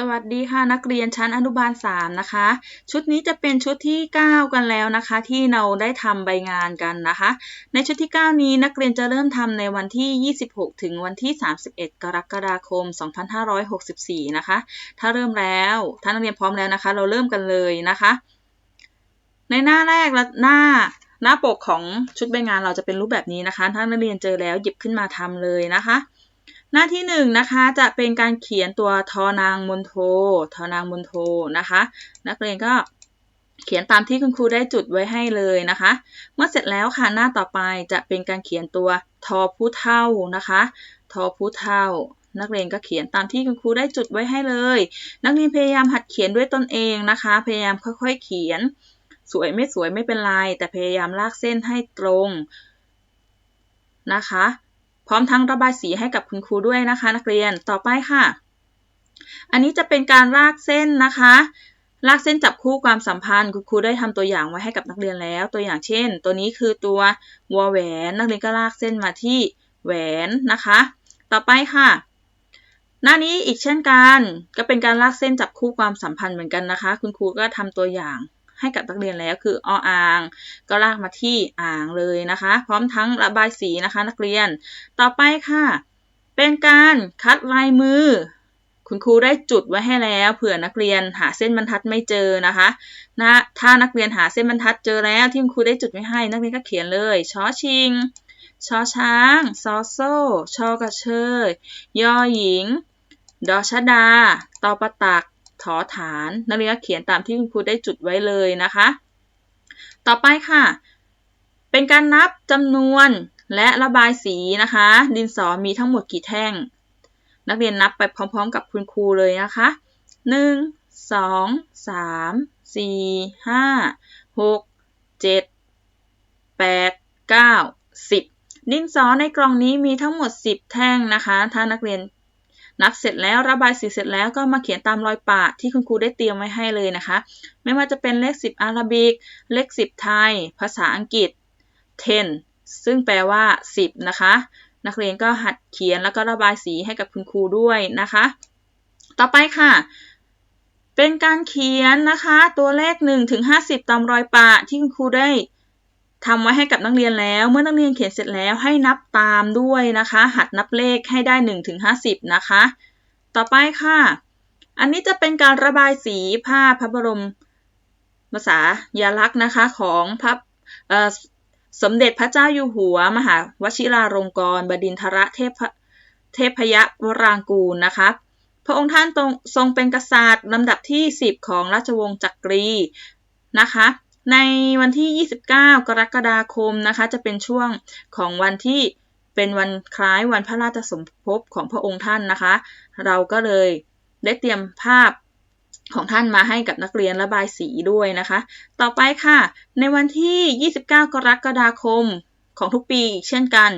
สวัสดีค่ะนักเรียนชั้นอนุบาล 3 นะคะ ชุดนี้จะเป็นชุดที่ 9 กันแล้วนะคะ ที่เราได้ทำใบงานกันนะคะ ในชุดที่ 9 นี้นักเรียนจะเริ่มทำในวันที่ 26 ถึงวันที่ 31 กรกฎาคม 2564 นะคะ ถ้าเริ่มแล้วถ้านักเรียนพร้อมแล้วนะคะ เราเริ่มกันเลยนะคะ ในหน้าแรกและหน้าหน้าปกของชุดใบงานเราจะเป็นรูปแบบนี้นะคะ ถ้านักเรียนเจอแล้วหยิบขึ้นมาทำเลยนะคะ หน้าที่หนึ่งนะคะจะเป็นการเขียนตัวทอนางมนโททอนางมนโทนะคะ นักเรียนก็เขียนตามที่คุณครูได้จุดไว้ให้เลยนะคะ เมื่อเสร็จแล้วค่ะหน้าต่อไปจะเป็นการเขียนตัวทอผู้เท่านะคะทอผู้เท่า นักเรียนก็เขียนตามที่คุณครูได้จุดไว้ให้เลย นักเรียนพยายามหัดเขียนด้วยตนเองนะคะ พยายามค่อยๆเขียน สวยไม่สวยไม่เป็นไรแต่พยายามลากเส้นให้ตรงนะคะ พร้อมทั้งระบายสีให้กับคุณครูด้วยนะคะนักเรียนต่อไปค่ะ อันนี้จะเป็นการลากเส้นนะคะ ลากเส้นจับคู่ความสัมพันธ์ คุณครูได้ทำตัวอย่างไว้ให้กับนักเรียนแล้ว ตัวอย่างเช่น ตัวนี้คือตัววอแหวน นักเรียนก็ลากเส้นมาที่แหวนนะคะ ต่อไปค่ะ หน้านี้อีกเช่นกัน ก็เป็นการลากเส้นจับคู่ความสัมพันธ์เหมือนกันนะคะ คุณครูก็ทำตัวอย่าง ให้กับนักเรียนแล้วคือออ่าง ก็ลากมาที่อ่างเลยนะคะ พร้อมทั้งระบายสีนะคะนักเรียน ต่อไปค่ะ เป็นการคัดลายมือ คุณครูได้จุดไว้ให้แล้วเผื่อนักเรียนหาเส้นบรรทัดไม่เจอนะคะนะถ้านักเรียนหาเส้นบรรทัดเจอแล้วที่คุณครูได้จุดไว้ให้ นักเรียนก็เขียนเลยช้อชิงชอช้างซอโซ่ชอกระเชยยอหญิง ดอชดา ตอประตัก ถอฐาน นักเรียนเขียนตามที่คุณครูได้จุดไว้เลยนะคะ ต่อไปค่ะ เป็นการนับจำนวนและระบายสีนะคะ ดินสอมีทั้งหมดกี่แท่ง นักเรียนนับไปพร้อม ๆ กับคุณครูเลยนะคะ 1 2 3 4 5 6 7 8 9 10 ดินสอในกล่องนี้มีทั้งหมด 10 แท่งนะคะ ถ้านักเรียน นับเสร็จแล้วระบายสีเสร็จแล้วก็มาเขียนตามรอยปะที่คุณครูได้เตรียมไว้ให้เลยนะคะ ไม่ว่าจะเป็นเลข 10 อาราบิก เลข 10 ไทย ภาษาอังกฤษ 10 ซึ่งแปลว่า 10 นะคะ นักเรียนก็หัดเขียนแล้วก็ระบายสีให้กับคุณครูด้วยนะคะ ต่อไปค่ะเป็นการเขียนนะคะตัวเลข1ถึง50 ตามรอยปะที่คุณครูได้ ทำไว้ให้กับนักเรียนแล้ว เมื่อนักเรียนเขียนเสร็จแล้วให้นับตามด้วยนะคะ หัดนับเลขให้ได้1ถึง50นะคะ ต่อไปค่ะ อันนี้จะเป็นการระบายสีผ้าพระบรมภาษายาลักษณ์นะคะของพระสมเด็จพระเจ้าอยู่หัว มหาวชิราลงกรณบดินทรเทพเทพยวรางกูลนะคะพระองค์ท่านทรงเป็นกษัตริย์ลำดับที่ 10 ของราชวงศ์จักรีนะคะ ในวันที่ 29 กรกฎาคมนะคะ จะเป็นช่วงของวันที่เป็นวันคล้ายวันพระราชสมภพของพระองค์ท่านนะคะ เราก็เลยได้เตรียมภาพของท่านมาให้กับนักเรียนระบายสีด้วยนะคะ ต่อไปค่ะ ในวันที่ 29 กรกฎาคมของทุกปีเช่นกัน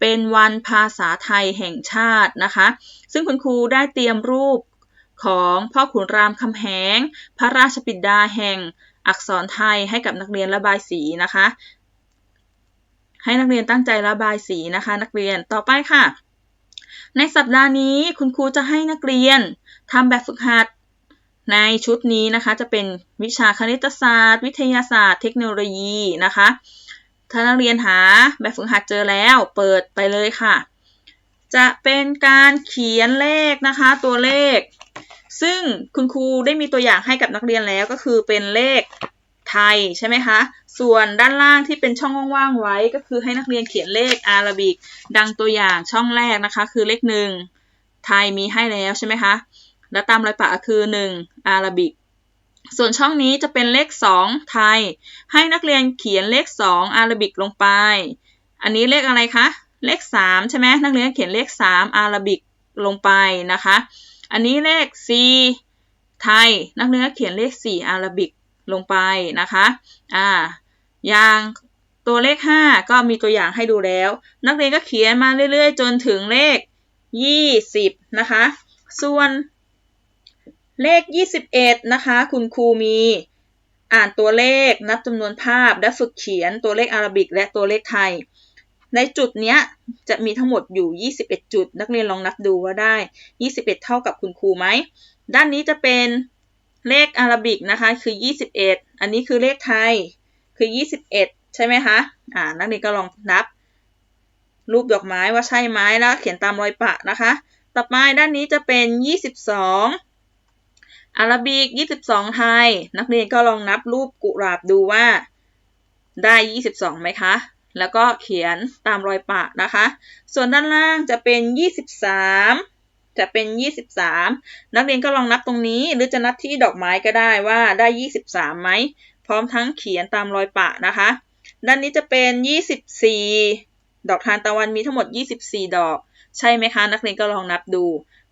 เป็นวันภาษาไทยแห่งชาตินะคะ ซึ่งคุณครูได้เตรียมรูปของพ่อขุนรามคำแหง พระราชบิดาแห่ง อักษรไทยให้กับนักเรียนระบายสีนะคะ ให้นักเรียนตั้งใจระบายสีนะคะ นักเรียนต่อไปค่ะ ในสัปดาห์นี้คุณครูจะให้นักเรียนทำแบบฝึกหัดในชุดนี้นะคะจะเป็นวิชาคณิตศาสตร์ วิทยาศาสตร์ เทคโนโลยีนะคะ ถ้านักเรียนหาแบบฝึกหัดเจอแล้วเปิดไปเลยค่ะ จะเป็นการเขียนเลขนะคะ ตัวเลข ซึ่งคุณครูได้มีตัวอย่างให้กับนักเรียนแล้วก็คือเป็นเลขไทยใช่ไหมคะ ส่วนด้านล่างที่เป็นช่องว่างๆไว้ ก็คือให้นักเรียนเขียนเลขอาราบิก ดังตัวอย่างช่องแรกนะคะ คือเลขหนึ่งไทยมีให้แล้วใช่ไหมคะ แล้วตามรอยปะคือ 1 อาราบิก ส่วนช่องนี้จะเป็นเลข 2 ไทย ให้นักเรียนเขียนเลข 2 อาราบิกลงไป อันนี้เลขอะไรคะ เลข 3 ใช่ไหมนักเรียนเขียนเลข 3 อาราบิกลงไปนะคะ อันนี้เลข C ไทย นักเรียนก็เขียนเลข 4 อาราบิกลงไปนะคะ อ่า อย่างตัวเลข 5 ก็มีตัวอย่างให้ดูแล้ว นักเรียนก็เขียนมาเรื่อยๆ จนถึงเลข 20 นะคะ ส่วนเลข 21 นะคะ คุณครูมีอ่านตัวเลขนับจำนวนภาพและฝึกเขียนตัวเลขอาราบิกและตัวเลขไทย ในจุดเนี้ยจะมีทั้งหมดอยู่ 21 จุด นักเรียนลองนับดูว่าได้ 21 เท่ากับคุณครูไหม ด้านนี้จะเป็นเลขอารบิกนะคะ คือ 21 อันนี้คือเลขไทย คือ 21 ใช่ไหมคะ อ่า นักเรียนก็ลองนับ รูปดอกไม้ว่าใช่ไหมแล้วเขียนตามรอยปะนะคะ ต่อไปด้านนี้จะเป็น 22 อารบิก 22 ไทย นักเรียนก็ลองนับรูปกุหลาบดูว่าได้ 22ไหมคะ แล้วก็เขียนตามรอยปะนะคะ ส่วนด้านล่างจะเป็น 23 จะเป็น 23 นักเรียนก็ลองนับตรงนี้ หรือจะนับที่ดอกไม้ก็ได้ว่าได้ 23ไหม พร้อมทั้งเขียนตามรอยปะนะคะ ด้านนี้จะเป็น 24 ดอกทานตะวันมีทั้งหมด 24 ดอก ใช่ไหมคะ นักเรียนก็ลองนับดู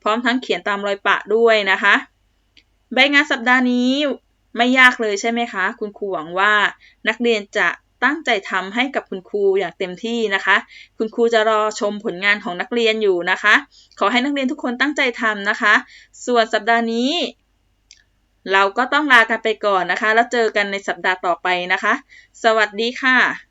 พร้อมทั้งเขียนตามรอยปะด้วยนะคะ ใบงานสัปดาห์นี้ไม่ยากเลยใช่ไหมคะ คุณครูหวังว่านักเรียนจะ ตั้งใจทำให้กับคุณครูอย่างเต็มที่นะคะ คุณครูจะรอชมผลงานของนักเรียนอยู่นะคะ ขอให้นักเรียนทุกคนตั้งใจทำนะคะ ส่วนสัปดาห์นี้ เราก็ต้องลากันไปก่อนนะคะ แล้วเจอกันในสัปดาห์ต่อไปนะคะ สวัสดีค่ะ